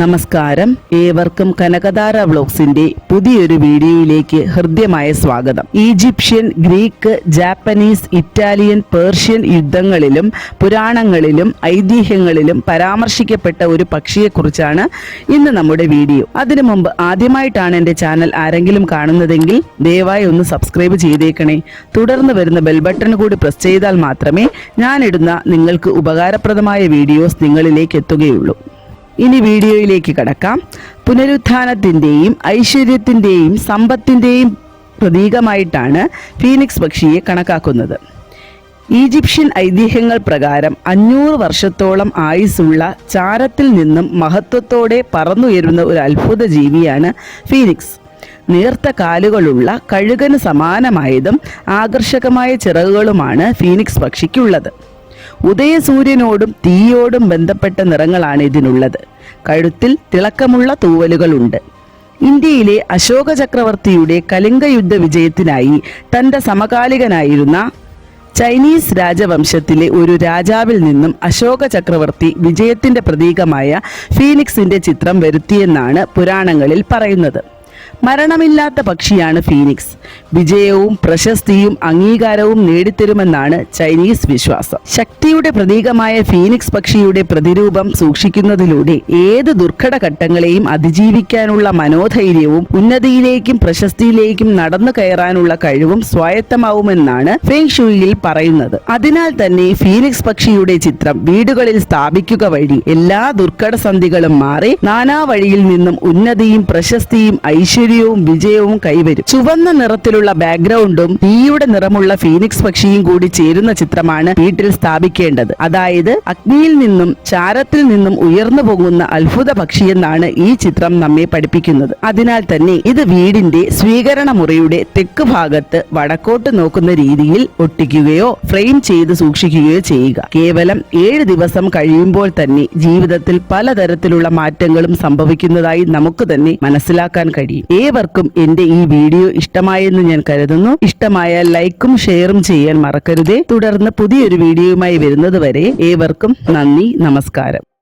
നമസ്കാരം. ഏവർക്കും കനകധാര വ്ലോഗ്സിന്റെ പുതിയൊരു വീഡിയോയിലേക്ക് ഹൃദ്യമായ സ്വാഗതം. Egyptian Greek Japanese Italian Persian യുദ്ധങ്ങളിലും പുരാണങ്ങളിലും ഐതിഹ്യങ്ങളിലും പരാമർശിക്കപ്പെട്ട ഒരു പക്ഷിയെക്കുറിച്ചാണ് ഇന്ന് നമ്മുടെ വീഡിയോ. അതിനു മുമ്പ് ആദ്യമായിട്ടാണ് എന്റെ ചാനൽ ആരെങ്കിലും കാണുന്നതെങ്കിൽ ദയവായി ഒന്ന് സബ്സ്ക്രൈബ് ചെയ്തേക്കണേ. തുടർന്ന് വരുന്ന ബെൽ ബട്ടൺ കൂടി പ്രസ് ചെയ്താൽ മാത്രമേ ഞാനിടുന്ന നിങ്ങൾക്ക് ഉപകാരപ്രദമായ വീഡിയോസ് നിങ്ങളിലേക്ക് എത്തുകയുള്ളൂ. ഇനി വീഡിയോയിലേക്ക് കടക്കാം. പുനരുത്ഥാനത്തിന്റെയും ഐശ്വര്യത്തിന്റെയും സമ്പത്തിന്റെയും പ്രതീകമായിട്ടാണ് ഫീനിക്സ് പക്ഷിയെ കണക്കാക്കുന്നത്. ഈജിപ്ഷ്യൻ ഐതിഹ്യങ്ങൾ പ്രകാരം അഞ്ഞൂറ് വർഷത്തോളം ആയുസ്സുള്ള ചാരത്തിൽ നിന്നും മഹത്വത്തോടെ പറന്നുയരുന്ന ഒരു അത്ഭുത ജീവിയാണ് ഫീനിക്സ്. നേർത്ത കാലുകളുള്ള കഴുകന് സമാനമായതും ആകർഷകമായ ചിറകുകളുമാണ് ഫീനിക്സ് പക്ഷിക്കുള്ളത്. ഉദയസൂര്യനോടും തീയോടും ബന്ധപ്പെട്ട നിറങ്ങളാണ് ഇതിനുള്ളത്. കഴുത്തിൽ തിളക്കമുള്ള തൂവലുകളുണ്ട്. ഇന്ത്യയിലെ അശോക ചക്രവർത്തിയുടെ കലിംഗ യുദ്ധ വിജയത്തിനായി തന്റെ സമകാലികനായിരുന്ന ചൈനീസ് രാജവംശത്തിലെ ഒരു രാജാവിൽ നിന്നും അശോക ചക്രവർത്തി വിജയത്തിന്റെ പ്രതീകമായ ഫീനിക്സിന്റെ ചിത്രം വരുത്തിയെന്നാണ് പുരാണങ്ങളിൽ പറയുന്നത്. മരണമില്ലാത്ത പക്ഷിയാണ് ഫീനിക്സ്. വിജയവും പ്രശസ്തിയും അംഗീകാരവും നേടിത്തരുമെന്നാണ് ചൈനീസ് വിശ്വാസം. ശക്തിയുടെ പ്രതീകമായ ഫീനിക്സ് പക്ഷിയുടെ പ്രതിരൂപം സൂക്ഷിക്കുന്നതിലൂടെ ഏത് ദുർഘട ഘട്ടങ്ങളെയും അതിജീവിക്കാനുള്ള മനോധൈര്യവും ഉന്നതിയിലേക്കും പ്രശസ്തിയിലേക്കും നടന്നു കയറാനുള്ള കഴിവും സ്വായത്തമാവുമെന്നാണ് ഫെങ് ഷുയിൽ പറയുന്നത്. അതിനാൽ തന്നെ ഫീനിക്സ് പക്ഷിയുടെ ചിത്രം വീടുകളിൽ സ്ഥാപിക്കുക വഴി എല്ലാ ദുർഘട സന്ധികളും മാറി നാനാ വഴിയിൽ നിന്നും ഉന്നതിയും പ്രശസ്തിയും ഐശ്വര്യവും വിജയവും കൈവരും. ചുവന്ന നിറത്തിലുള്ള ബാക്ക്ഗ്രൗണ്ടും തീയുടെ നിറമുള്ള ഫീനിക്സ് പക്ഷിയും കൂടി ചേരുന്ന ചിത്രമാണ് വീട്ടിൽ സ്ഥാപിക്കേണ്ടത്. അതായത് അഗ്നിയിൽ നിന്നും ചാരത്തിൽ നിന്നും ഉയർന്നു പോകുന്ന അത്ഭുത പക്ഷിയെന്നാണ് ഈ ചിത്രം നമ്മെ പഠിപ്പിക്കുന്നത്. അതിനാൽ തന്നെ ഇത് വീടിന്റെ സ്വീകരണ മുറിയുടെ തെക്ക് ഭാഗത്ത് വടക്കോട്ട് നോക്കുന്ന രീതിയിൽ ഒട്ടിക്കുകയോ ഫ്രെയിം ചെയ്ത് സൂക്ഷിക്കുകയോ ചെയ്യുക. കേവലം ഏഴ് ദിവസം കഴിയുമ്പോൾ തന്നെ ജീവിതത്തിൽ പലതരത്തിലുള്ള മാറ്റങ്ങളും സംഭവിക്കുന്നതായി നമുക്ക് തന്നെ മനസ്സിലാക്കാൻ കഴിയും. ഏവർക്കും എന്റെ ഈ വീഡിയോ ഇഷ്ടമായെന്ന് ഞാൻ കരുതുന്നു. ഇഷ്ടമായ ലൈക്കും ഷെയറും ചെയ്യാൻ മറക്കരുതേ. തുടർന്ന് പുതിയൊരു വീഡിയോയുമായി വരുന്നത് വരെ ഏവർക്കും നന്ദി നമസ്കാരം.